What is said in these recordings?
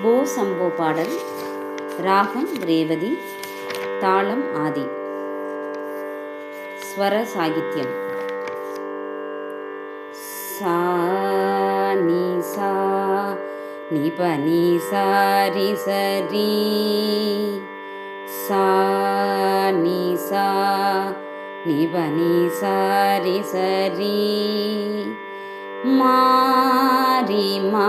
போ சம்போ பாடல் ராகம் ரேவதி தாளம் ஆதி ஸ்வர சாகித்யம் சா நீ சா நி ப நீ சாரி சரி சா நீ சா நி ப நீ சாரி சரி மாரி மா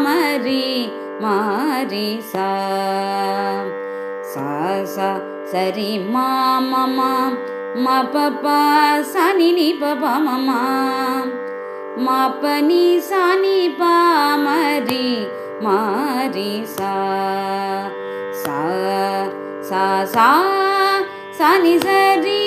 मरि मारि सा सा सरि मा मम म पपा सानि नि पपा मम मा पनि सानि पा मरि मारि सा सा सा सानि सरि